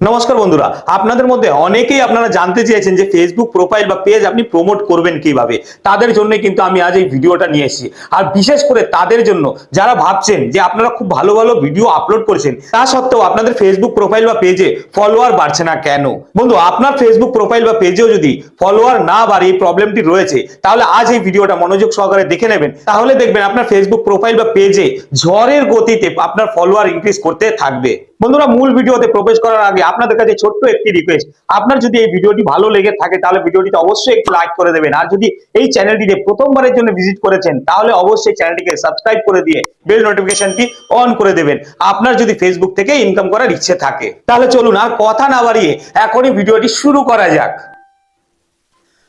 নমস্কার বন্ধুরা, আপনাদের মধ্যে অনেকেই আপনারা জানতে চেয়েছেন যে ফেসবুক প্রোফাইল বা পেজ আপনি প্রমোট করবেন কীভাবে। তাদের জন্য কিন্তু আমি আজ এই ভিডিওটা নিয়ে এসেছি। আর বিশেষ করে তাদের জন্য যারা ভাবছেন যে আপনারা খুব ভালো ভালো ভিডিও আপলোড করছেন, তা সত্ত্বেও আপনাদের ফেসবুক প্রোফাইল বা পেজে ফলোয়ার বাড়ছে না কেন? বন্ধু, আপনার ফেসবুক প্রোফাইল বা পেজেও যদি ফলোয়ার না বাড়ে, এই প্রবলেমটি রয়েছে, তাহলে আজ এই ভিডিওটা মনোযোগ সহকারে দেখে নেবেন। তাহলে দেখবেন আপনার ফেসবুক প্রোফাইল বা পেজে ঝড়ের গতিতে আপনার ফলোয়ার ইনক্রিজ করতে থাকবে। বন্ধুরা, মূল ভিডিওতে প্রবেশ করার আগে আপনাদের কাছে ছোট্ট একটি রিকোয়েস্ট আপনার যদি এই ভিডিওটি ভালো লেগে থাকে, তাহলে ভিডিওটিতে অবশ্যই একটু লাইক করে দেবেন। আর যদি এই চ্যানেলটিতে প্রথমবারের জন্য ভিজিট করেছেন, তাহলে অবশ্যই চ্যানেলটিকে সাবস্ক্রাইব করে দিয়ে বেল নোটিফিকেশনটি অন করে দেবেন। আপনার যদি ফেসবুক থেকে ইনকাম করার ইচ্ছে থাকে, তাহলে চলুন আর কথা না বাড়িয়ে এখনই ভিডিওটি শুরু করা যাক।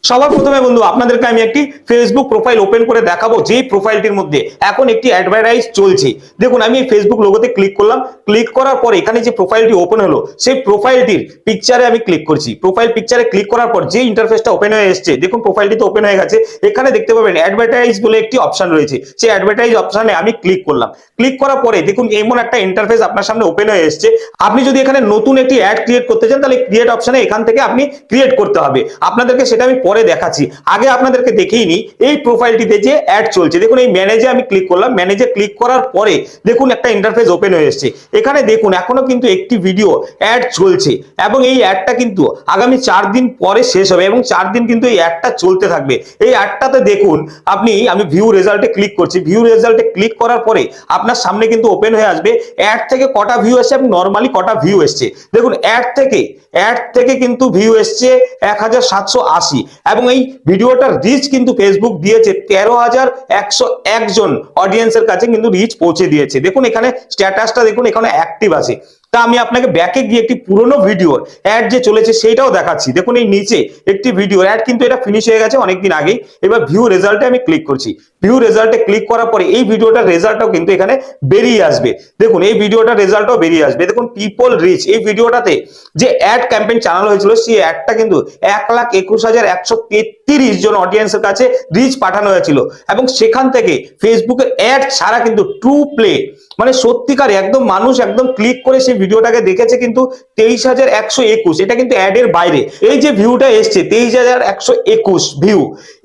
সবার প্রথমে বন্ধু, আপনাদেরকে আমি একটি ফেসবুক প্রোফাইল ওপেন করে দেখাবো যে প্রোফাইলটির মধ্যে এখন একটি অ্যাডভার্টাইজ চলছে। দেখুন, আমি এই ফেসবুক লোগোতে ক্লিক করলাম। ক্লিক করার পর এখানে যে প্রোফাইলটি ওপেন হলো, সেই প্রোফাইলটির পিকচারে আমি ক্লিক করছি। প্রোফাইল পিকচারে ক্লিক করার পর যে ইন্টারফেসটা ওপেন হয়ে এসেছে, দেখুন প্রোফাইলটি তো ওপেন হয়ে গেছে। এখানে দেখতে পাবেন অ্যাডভার্টাইজ বলে একটি অপশন রয়েছে। সেই অ্যাডভার্টাইজ অপশনে আমি ক্লিক করলাম। ক্লিক করার পরে দেখুন, এমন একটা ইন্টারফেস আপনার সামনে ওপেন হয়ে এসেছে। আপনি যদি এখানে নতুন একটি অ্যাড ক্রিয়েট করতে চান, তাহলে ক্রিয়েট অপশনে এখান থেকে আপনি ক্রিয়েট করতে হবে। আপনাদেরকে সেটা আমি পরে দেখাচ্ছি। আগে আপনাদেরকে দেখেই নি এই প্রোফাইলটিতে যে অ্যাড চলছে। দেখুন, এই ম্যানেজে আমি ক্লিক করলাম। ম্যানেজে ক্লিক করার পরে দেখুন, একটা ইন্টারফেস ওপেন হয়ে এসেছে। এখানে দেখুন, এখনও কিন্তু একটি ভিডিও অ্যাড চলছে এবং এই অ্যাডটা কিন্তু আগামী চার দিন পরে শেষ হবে এবং চার দিন কিন্তু এই অ্যাডটা চলতে থাকবে। এই অ্যাডটাতে দেখুন, আপনি, আমি ভিউ রেজাল্টে ক্লিক করছি। ভিউ রেজাল্টে ক্লিক করার পরে আপনার সামনে কিন্তু ওপেন হয়ে আসবে। অ্যাড থেকে কটা ভিউ এসছে এবং নর্মালি কটা ভিউ এসছে। দেখুন অ্যাড থেকে অ্যাড থেকে কিন্তু ভিউ এসছে এক হাজার সাতশো আশি। এবং এই ভিডিওটার রিচ কিন্তু ফেসবুক দিয়েছে তেরো হাজার একশো একজন অডিয়েন্সের কাছে কিন্তু রিচ পৌঁছে দিয়েছে। দেখুন এখানে স্ট্যাটাসটা দেখুন এখানে অ্যাক্টিভ আছে। তা আমি আপনাকে ব্যাকে গিয়ে একটি পুরনো ভিডিওর অ্যাড যে চলেছে সেইটাও দেখাচ্ছি। দেখুন এই নিচে একটি ভিডিওর অ্যাড কিন্তু এটা ফিনিশ হয়ে গেছে অনেকদিন আগেই। এবার ভিউ রেজাল্টে আমি ক্লিক করছি। ভিউ রেজাল্টে ক্লিক করার পরে এই ভিডিওটার রেজাল্টটাও কিন্তু এখানে বেরিয়ে আসবে। দেখুন, এই ভিডিওটার রেজাল্টও বেরিয়ে আসবে। দেখুন পিপল রিচ এই ভিডিওটাতে যে অ্যাড ক্যাম্পেইন চালানো হয়েছিল, সেই অ্যাডটা কিন্তু এক লাখ একুশ হাজার একশো তেত্রিশ জন অডিয়েন্সের কাছে রিচ পাঠানো হয়েছিল। এবং সেখান থেকে ফেসবুকের অ্যাড ছাড়া কিন্তু ট্রু প্লে মানে সত্যিকার একদম মানুষ একদম ক্লিক করে সেই ভিডিওটাকে দেখেছে কিন্তু তেইশ হাজার একশো একুশ, এটা কিন্তু অ্যাডের বাইরে। এই যে ভিউটা এসছে, তেইশ হাজার একশো একুশ ভিউ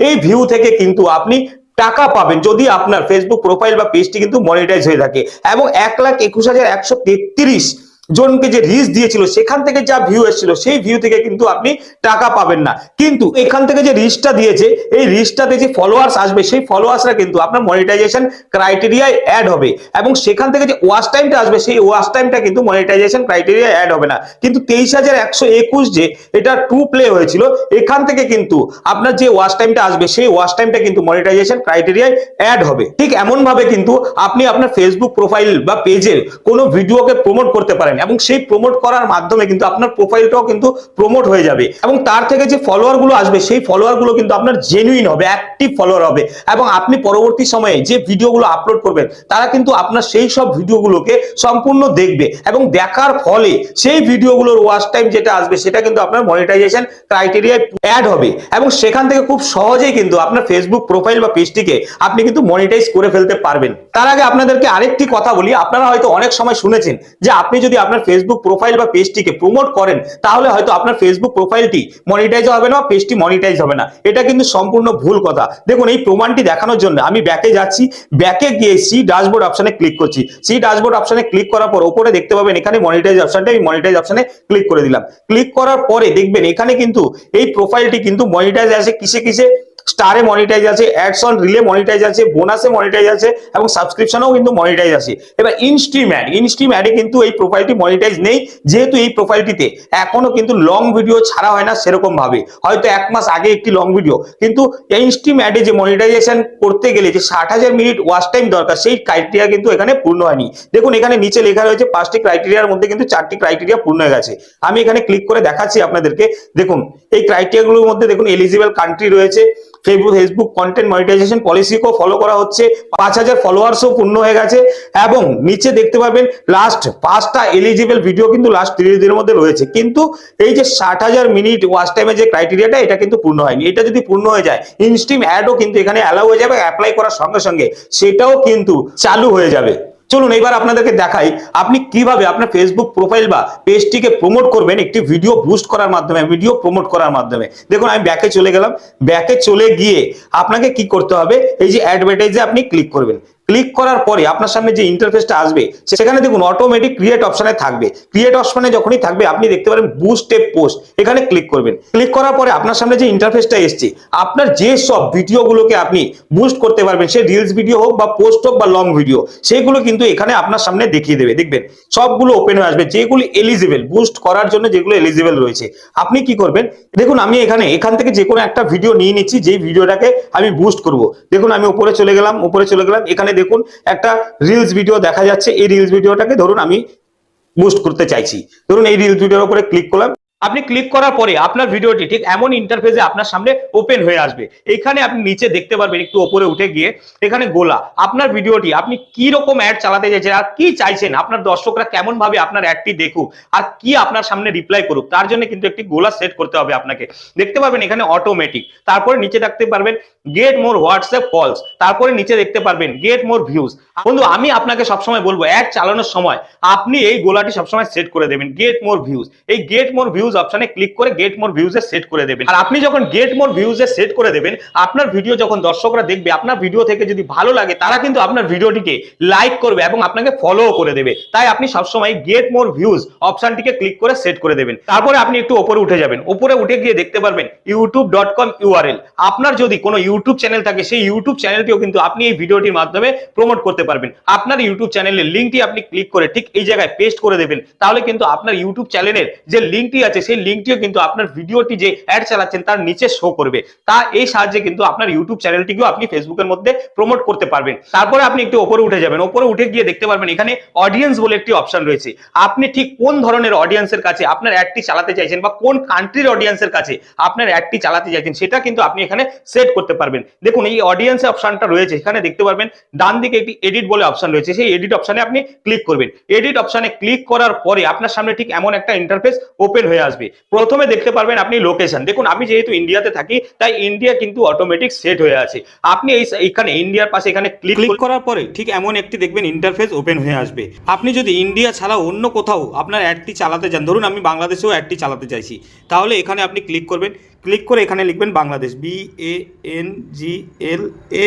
এই ভিউ থেকে কিন্তু আপনি টাকা পাবেন যদি আপনার ফেসবুক প্রোফাইল বা পেজটি কিন্তু মনিটাইজ হয়ে থাকে। এবং এক লাখ একুশ হাজার একশো তেত্রিশ জনকে যে রিচ দিয়েছিল, সেখান থেকে যা ভিউ এসেছিল, সেই ভিউ থেকে কিন্তু আপনি টাকা পাবেন না। কিন্তু এখান থেকে যে রিচটা দিয়েছে, এই রিচটাতে যে ফলোয়ার্স আসবে, সেই ফলোয়ার্সরা কিন্তু আপনার মনিটাইজেশন ক্রাইটেরিয়ায় অ্যাড হবে। এবং সেখান থেকে যে ওয়াচ টাইমটা আসবে, সেই ওয়াচ টাইমটা কিন্তু মনিটাইজেশন ক্রাইটেরিয়ায় অ্যাড হবে না। কিন্তু তেইশ হাজার একশো একুশ যে এটা টু প্লে হয়েছিল, এখান থেকে কিন্তু আপনার যে ওয়াচ টাইমটা আসবে, সেই ওয়াচ টাইমটা কিন্তু মনিটাইজেশন ক্রাইটেরিয়ায় অ্যাড হবে। ঠিক এমনভাবে কিন্তু আপনি আপনার ফেসবুক প্রোফাইল বা পেজের কোনো ভিডিওকে প্রমোট করতে পারেন এবং সেই প্রমোট করার মাধ্যমে কিন্তু আপনার প্রোফাইলটাও কিন্তু প্রমোট হয়ে যাবে এবং তার থেকে যে ফলোয়ারগুলো আসবে, সেই ফলোয়ারগুলো কিন্তু আপনার জেনুইন হবে অ্যাক্টিভ ফলোয়ার হবে এবং আপনি পরবর্তী সময়ে যে ভিডিওগুলো আপলোড করবেন, তারা কিন্তু আপনার সেই সব ভিডিওগুলোকে সম্পূর্ণ দেখবে এবং দেখার ফলে সেই ভিডিওগুলোর ওয়াচ টাইম যেটা আসবে, সেটা কিন্তু আপনার মনিটাইজেশন ক্রাইটেরিয়ায় অ্যাড হবে এবং সেখান থেকে খুব সহজেই কিন্তু আপনার ফেসবুক প্রোফাইল বা পেজটিকে আপনি কিন্তু মনিটাইজ করে ফেলতে পারবেন। তার আগে আপনাদেরকে আরেকটি কথা বলি, আপনারা হয়তো অনেক সময় শুনেছেন যে আপনি যদি আপনার ফেসবুক প্রোফাইল বা পেজটিকে প্রমোট করেন, তাহলে হয়তো আপনার ফেসবুক প্রোফাইলটি মনিটাইজ হবে না পেজটি মনিটাইজ হবে না। এটা কিন্তু সম্পূর্ণ ভুল কথা। দেখুন, এই প্রমাণটি দেখানোর জন্য আমি ব্যাকে যাচ্ছি ব্যাকে গিয়ে সি ড্যাশবোর্ড অপশনে ক্লিক করছি। সি ড্যাশবোর্ড অপশনে ক্লিক করার পর উপরে দেখতে পাবেন, এখানে মনিটাইজ অপশনটা আমি মনিটাইজ অপশনে ক্লিক করে দিলাম। ক্লিক করার পরে দেখবেন, এখানে কিন্তু এই প্রোফাইলটি কিন্তু মনিটাইজ আছে কিসে কিসে? স্টারে মনিটাইজ আছে অ্যাডস অন রিলে মনিটাইজ আছে বোনাসে মনিটাইজ আছে এবং সাবস্ক্রিপশনেও কিন্তু মনিটাইজ আছে। এবার ইনস্ট্রিম অ্যাড ইনস্ট্রিম অ্যাডে কিন্তু এই প্রোফাইলটি মনিটাইজ নেই, যেহেতু এই প্রোফাইলটিতে এখনও কিন্তু লং ভিডিও ছাড়া হয় না সেরকম ভাবে। হয়তো এক মাস আগে একটি লং ভিডিও কিন্তু ইনস্ট্রিম অ্যাডে যে মনিটাইজেশন করতে গেলে যে ষাট হাজার মিনিট ওয়াচ টাইম দরকার, সেই ক্রাইটেরিয়া কিন্তু এখানে পূর্ণ হয়নি। দেখুন, এখানে নিচে লেখা রয়েছে পাঁচটি ক্রাইটেরিয়ার মধ্যে কিন্তু চারটি ক্রাইটেরিয়া পূর্ণ হয়ে গেছে। আমি এখানে ক্লিক করে দেখাচ্ছি আপনাদেরকে। দেখুন, এই ক্রাইটেরিয়াগুলোর মধ্যে দেখুন এলিজিবল কান্ট্রি রয়েছে ফেসবুক ফেসবুক কন্টেন্ট মনিটাইজেশন পলিসিকেও ফলো করা হচ্ছে। পাঁচ হাজার ফলোয়ার্সও পূর্ণ হয়ে গেছে এবং নিচে দেখতে পাবেন লাস্ট পাঁচটা এলিজিবল ভিডিও কিন্তু লাস্ট তিরিশ দিনের মধ্যে রয়েছে। কিন্তু এই যে ষাট হাজার মিনিট ওয়াচ টাইমের যে ক্রাইটেরিয়াটা এটা কিন্তু পূর্ণ হয়নি। এটা যদি পূর্ণ হয়ে যায় ইনস্ট্রিম অ্যাডও কিন্তু এখানে অ্যালাউ হয়ে যাবে অ্যাপ্লাই করার সঙ্গে সঙ্গে সেটাও কিন্তু চালু হয়ে যাবে। চলুন এবার আপনাদেরকে দেখাই, আপনি কীভাবে আপনার ফেসবুক প্রোফাইল বা পেজটিকে প্রমোট করবেন, একটি ভিডিও বুস্ট করার মাধ্যমে ভিডিও প্রমোট করার মাধ্যমে। দেখুন, আমি ব্যাকে চলে গেলাম। ব্যাকে চলে গিয়ে আপনাকে কি করতে হবে? এই যে অ্যাডভার্টাইজে আপনি ক্লিক করবেন। ক্লিক করার পরে আপনার সামনে যে ইন্টারফেসটা আসবে, সেখানে দেখুন অটোমেটিক ক্রিয়েট অপশনে থাকবে। ক্রিয়েট অপশনে যখনই থাকবে, আপনি দেখতে পারেন বুস্ট এ পোস্ট এখানে ক্লিক করবেন। ক্লিক করার পরে আপনার সামনে যে ইন্টারফেসটা এসছে, আপনার যে সব ভিডিওগুলোকে আপনি বুস্ট করতে পারবেন, সে রিলস ভিডিও হোক বা পোস্ট হোক বা লং ভিডিও সেগুলো কিন্তু এখানে আপনার সামনে দেখিয়ে দেবে। দেখবেন, সবগুলো ওপেন হয়ে আসবে, যেগুলো এলিজিবল বুস্ট করার জন্য যেগুলো এলিজিবল রয়েছে। আপনি কি করবেন, দেখুন আমি এখানে, এখান থেকে যে কোনো একটা ভিডিও নিয়ে নিচ্ছি যে ভিডিওটাকে আমি বুস্ট করব। দেখুন আমি উপরে চলে গেলাম, উপরে চলে গেলাম, এখানে দেখুন, একটা রিলস ভিডিও দেখা যাচ্ছে। এই রিলস ভিডিওটাকে ধরুন আমি বুস্ট করতে চাইছি। ধরুন এই রিলস ভিডিওর উপরে ক্লিক করলাম। আপনি ক্লিক করার পরে আপনার ভিডিওটি ঠিক এমন ইন্টারফেসে আপনার সামনে ওপেন হয়ে আসবে। এখানে আপনি নিচে দেখতে পারবেন একটু ওপরে উঠে গিয়ে, এখানে গোলা। আপনার ভিডিওটি আপনি কি রকম অ্যাড চালাতে চাইছেন আর কি চাইছেন? আপনার দর্শকরা কেমন ভাবে আপনার অ্যাডটি দেখুক আর কি আপনার সামনে রিপ্লাই করুক, তার জন্য কিন্তু একটি গোলা সেট করতে হবে আপনাকে। দেখতে পারবেন এখানে অটোমেটিক তারপরে নিচে দেখতে পারবেন গেট মোর হোয়াটসঅ্যাপ কলস তারপরে নিচে দেখতে পারবেন গেট মোর ভিউজ বন্ধু, আমি আপনাকে সবসময় বলব অ্যাড চালানোর সময় আপনি এই গোলাটি সবসময় সেট করে দেবেন গেট মোর ভিউজ এই গেট মোর ভিউজ অপশনে ক্লিক করে গেট মোর ভিউজে সেট করে দেবেন। আর আপনি যখন গেট মোর ভিউজে সেট করে দেবেন, আপনার ভিডিও যখন দর্শকরা দেখবে, আপনার ভিডিও থেকে যদি ভালো লাগে, তারা কিন্তু আপনার ভিডিওটিকে লাইক করবে এবং আপনাকে ফলো করে দেবে। তাই আপনি সবসময় গেট মোর ভিউজ অপশনটিকে ক্লিক করে সেট করে দেবেন। তারপরে আপনি একটু উপরে উঠে যাবেন। উপরে উঠে গিয়ে দেখতে পারবেন ইউটিউব ডট কম ইউআরএল আপনার যদি কোনো ইউটিউব চ্যানেল থাকে, সেই ইউটিউব চ্যানেলটিও কিন্তু আপনি এই ভিডিওটির মাধ্যমে প্রমোট করতে পারবেন। আপনার ইউটিউব চ্যানেলের লিঙ্কটি আপনি ক্লিক করে ঠিক এই জায়গায় পেস্ট করে দেবেন। তাহলে কিন্তু আপনার ইউটিউব চ্যানেলের যে লিঙ্কটি আছে সেই লিঙ্কটিও কিন্তু আপনার ভিডিওটি যে অ্যাড চালাচ্ছেন তার নিচে শো করবে। তা এই সাহায্যে কিন্তু আপনার ইউটিউব চ্যানেলটিকেও আপনি ফেসবুকের মধ্যে প্রমোট করতে পারবেন। তারপরে আপনি একটু উপরে উঠে যাবেন। উপরে উঠে গিয়ে দেখতে পারবেন, এখানে অডিয়েন্স বলে একটি অপশন রয়েছে। আপনি ঠিক কোন ধরনের অডিয়েন্সের কাছে আপনার অ্যাডটি চালাতে চাইছেন বা কোন কান্ট্রির অডিয়েন্সের কাছে আপনার অ্যাডটি চালাতে চাইছেন, সেটা কিন্তু আপনি এখানে সেট করতে পারবেন। দেখুন, এই অডিয়েন্স অপশনটা রয়েছে। এখানে দেখতে পারবেন, ডান দিকে একটি এডিট বলে অপশন রয়েছে। সেই এডিট অপশনে আপনি ক্লিক করবেন। এডিট অপশনে ক্লিক করার পরে আপনার সামনে ঠিক এমন একটা ইন্টারফেস ওপেন হয়ে আসবে। প্রথমে দেখতে পারবেন আপনি লোকেশন দেখুন আমি যেহেতু ইন্ডিয়াতে থাকি তাই ইন্ডিয়া কিন্তু অটোমেটিক সেট হয়ে আছে। আপনি এই এখানে ইন্ডিয়ার পাশে এখানে ক্লিক ক্লিক করার পরে ঠিক এমন একটি দেখবেন ইন্টারফেস ওপেন হয়ে আসবে। আপনি যদি ইন্ডিয়া ছাড়া অন্য কোথাও আপনার অ্যাডটি চালাতে চান ধরুন আমি বাংলাদেশেও অ্যাডটি চালাতে চাইছি তাহলে এখানে আপনি ক্লিক করবেন। ক্লিক করে এখানে লিখবেন Bangladesh B A N G L A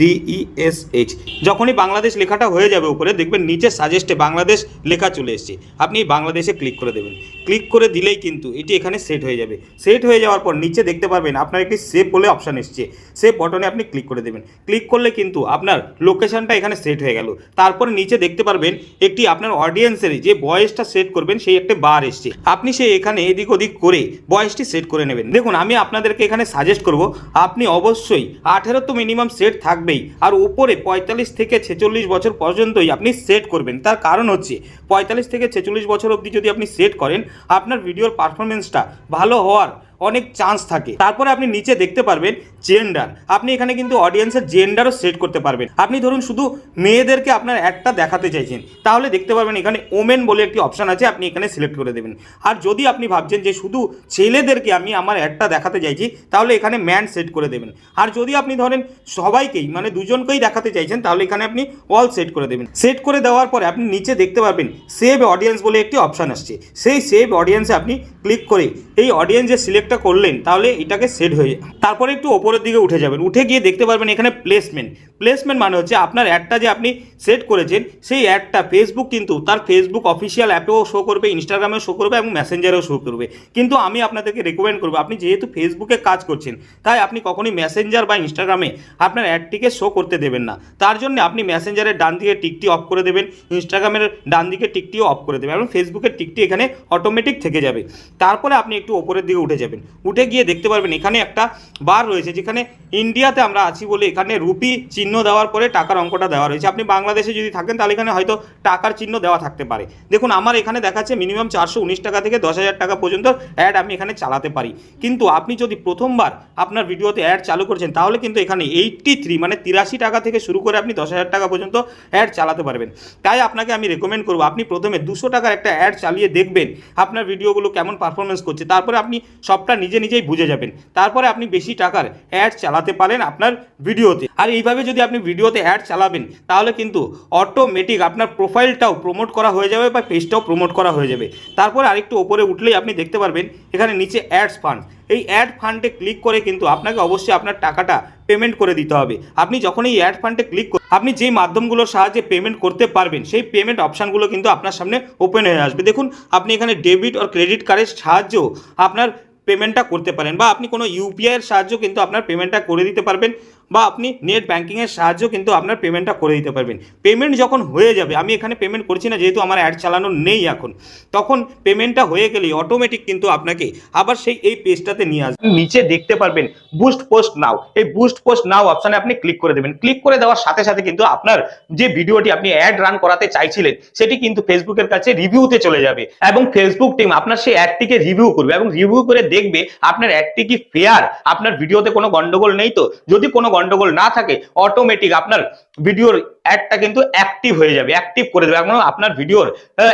D E S H যখনই বাংলাদেশ লেখাটা হয়ে যাবে উপরে, দেখবেন নিচে সাজেস্টে বাংলাদেশ লেখা চলে এসছে। আপনি বাংলাদেশে ক্লিক করে দেবেন। ক্লিক করে দিলেই কিন্তু এটি এখানে সেট হয়ে যাবে। সেট হয়ে যাওয়ার পর নিচে দেখতে পারবেন আপনার একটি সেভ বলে অপশান এসছে। সেভ বটনে আপনি ক্লিক করে দেবেন। ক্লিক করলে কিন্তু আপনার লোকেশনটা এখানে সেট হয়ে গেল। তারপরে নিচে দেখতে পারবেন একটি আপনার অডিয়েন্সের যে বয়সটা সেট করবেন, সেই একটা বার এসছে। আপনি সেই এখানে এদিক ওদিক করে বয়সটি সেট করে নেবেন। দেখুন, আমি আপনাদেরকে এখানে সাজেস্ট করব, আপনি অবশ্যই আঠেরো তো মিনিমাম সেট থাকবেই। আর উপরে পঁয়তাল্লিশ থেকে ছেচল্লিশ বছর পর্যন্তই আপনি সেট করবেন। তার কারণ হচ্ছে, পঁয়তাল্লিশ থেকে ছেচল্লিশ বছর অবধি যদি আপনি সেট করেন, আপনার ভিডিওর পারফরমেন্সটা ভালো হওয়ার অনেক চান্স থাকে। তারপরে আপনি নিচে দেখতে পারবেন জেন্ডার আপনি এখানে কিন্তু অডিয়েন্সের জেন্ডারও সেট করতে পারবেন। আপনি ধরুন শুধু মেয়েদেরকে আপনার একটা দেখাতে চাইছেন, তাহলে দেখতে পারবেন এখানে ওমেন বলে একটি অপশান আছে, আপনি এখানে সিলেক্ট করে দেবেন। আর যদি আপনি ভাবছেন যে শুধু ছেলেদেরকে আমি আমার একটা দেখাতে চাইছি, তাহলে এখানে ম্যান সেট করে দেবেন। আর যদি আপনি ধরেন সবাইকেই মানে দুজনকেই দেখাতে চাইছেন, তাহলে এখানে আপনি অল সেট করে দেবেন। সেট করে দেওয়ার পরে আপনি নিচে দেখতে পারবেন সেভ অডিয়েন্স বলে একটি অপশান আসছে। সেই সেভ অডিয়েন্সে আপনি ক্লিক করে এই অডিয়েন্স যে সিলেক্টটা করলেন তাহলে এটাকে সেট হয়ে তারপরে একটু ওপরের দিকে উঠে যাবেন। উঠে গিয়ে দেখতে পারবেন এখানে প্লেসমেন্ট প্লেসমেন্ট মানে হচ্ছে আপনার অ্যাডটা যে আপনি সেট করেছেন, সেই অ্যাডটা ফেসবুক কিন্তু তার ফেসবুক অফিসিয়াল অ্যাপেও শো করবে ইনস্টাগ্রামেও শো করবে এবং মেসেঞ্জারেও শো করবে। কিন্তু আমি আপনাদেরকে রেকমেন্ড করব, আপনি যেহেতু ফেসবুকে কাজ করছেন, তাই আপনি কখনোই মেসেঞ্জার বা ইনস্টাগ্রামে আপনার অ্যাডটিকে শো করতে দেবেন না। তার জন্য আপনি মেসেঞ্জারের ডান দিকে টিকটি অফ করে দেবেন ইনস্টাগ্রামের ডান দিকে টিকটিও অফ করে দেবেন এবং ফেসবুকের টিকটি এখানে অটোমেটিক থেকে যাবে। তারপরে আপনি একটু ওপরের দিকে উঠে যাবেন। উঠে গিয়ে দেখতে পারবেন এখানে একটা বার রয়েছে, যেখানে ইন্ডিয়াতে আমরা আছি বলে এখানে রুপি চিহ্ন দেওয়ার পরে টাকার অঙ্কটা দেওয়া রয়েছে। আপনি বাংলাদেশে যদি থাকেন, তাহলে এখানে হয়তো টাকার চিহ্ন দেওয়া থাকতে পারে। দেখুন, আমার এখানে দেখাচ্ছে মিনিমাম চারশো উনিশ টাকা থেকে দশ হাজার টাকা পর্যন্ত অ্যাড আমি এখানে চালাতে পারি। কিন্তু আপনি যদি প্রথমবার আপনার ভিডিওতে অ্যাড চালু করছেন, তাহলে কিন্তু এখানে এইটটি থ্রি মানে তিরাশি টাকা থেকে শুরু করে আপনি দশ হাজার টাকা পর্যন্ত অ্যাড চালাতে পারবেন। তাই আপনাকে আমি রেকমেন্ড করব, আপনি প্রথমে দুশো টাকার একটা অ্যাড চালিয়ে দেখবেন আপনার ভিডিওগুলো কেমন পারফরমেন্স করছে। তারপরে আপনি সবটা নিজে নিজেই বুঝে যাবেন। তারপরে আপনি বেশি বেশি টাকার অ্যাড চালাতে পারেন আপনার ভিডিওতে। আর এইভাবে যদি আপনি ভিডিওতে অ্যাড চালাবেন, তাহলে কিন্তু অটোমেটিক আপনার প্রোফাইলটাও প্রমোট করা হয়ে যাবে বা পেজটাও প্রমোট করা হয়ে যাবে। তারপর আরেকটু ওপরে উঠলেই আপনি দেখতে পারবেন, এখানে নিচে অ্যাডস ফান্ড এই অ্যাড ফান্ডে ক্লিক করে কিন্তু আপনাকে অবশ্যই আপনার টাকাটা পেমেন্ট করে দিতে হবে। আপনি যখন এই অ্যাড ফান্ডে ক্লিক আপনি যেই মাধ্যমগুলোর সাহায্যে পেমেন্ট করতে পারবেন, সেই পেমেন্ট অপশানগুলো কিন্তু আপনার সামনে ওপেন হয়ে আসবে। দেখুন, আপনি এখানে ডেবিট আর ক্রেডিট কার্ডের সাহায্যেও আপনার পেমেন্টটা করতে পারেন বা আপনি কোনো ইউপিআইয়ের সাহায্য কিন্তু আপনার পেমেন্টটা করে দিতে পারবেন। বা আপনি নেট ব্যাঙ্কিংয়ের সাহায্য কিন্তু আপনার পেমেন্টটা করে দিতে পারবেন। পেমেন্ট যখন হয়ে যাবে, আমি এখানে পেমেন্ট করছি না, যেহেতু আমার অ্যাড চালানো নেই এখন। তখন পেমেন্টটা হয়ে গেলেই অটোমেটিক কিন্তু আপনাকে আবার সেই, এই পেজটাতে নিয়ে আসবে। নিচে দেখতে পারবেন বুস্ট পোস্ট নাও এই বুস্ট পোস্ট নাও অপশানে আপনি ক্লিক করে দেবেন। ক্লিক করে দেওয়ার সাথে সাথে কিন্তু আপনার যে ভিডিওটি আপনি অ্যাড রান করাতে চাইছিলেন, সেটি কিন্তু ফেসবুকের কাছে রিভিউতে চলে যাবে। এবং ফেসবুক টিম আপনার সেই অ্যাডটিকে রিভিউ করবে। এবং রিভিউ করে দেখবে, আপনার অ্যাডটি কি ফেয়ার আপনার ভিডিওতে কোনো গন্ডগোল নেই তো? যদি কোনো গন্ডগোল না থাকে অটোমেটিক আপনার ভিডিওর অ্যাডটা কিন্তু অ্যাক্টিভ হয়ে যাবে অ্যাক্টিভ করে দেবে। এবং আপনার ভিডিওর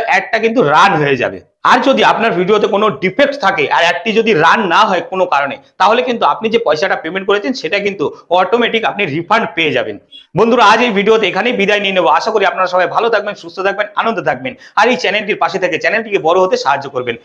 অ্যাডটা কিন্তু রান হয়ে যাবে। আর যদি আপনার ভিডিওতে কোনো ডিফেক্ট থাকে আর অ্যাডটি যদি রান না হয় কোনো কারণে, তাহলে কিন্তু আপনি যে পয়সাটা পেমেন্ট করেছেন, সেটা কিন্তু অটোমেটিক আপনি রিফান্ড পেয়ে যাবেন। বন্ধুরা, আজ এই ভিডিওতে এখানেই বিদায় নিয়ে নেব। আশা করি আপনারা সবাই ভালো থাকবেন, সুস্থ থাকবেন, আনন্দ থাকবেন। আর এই চ্যানেলটির পাশে থেকে চ্যানেলটিকে বড় হতে সাহায্য করবেন।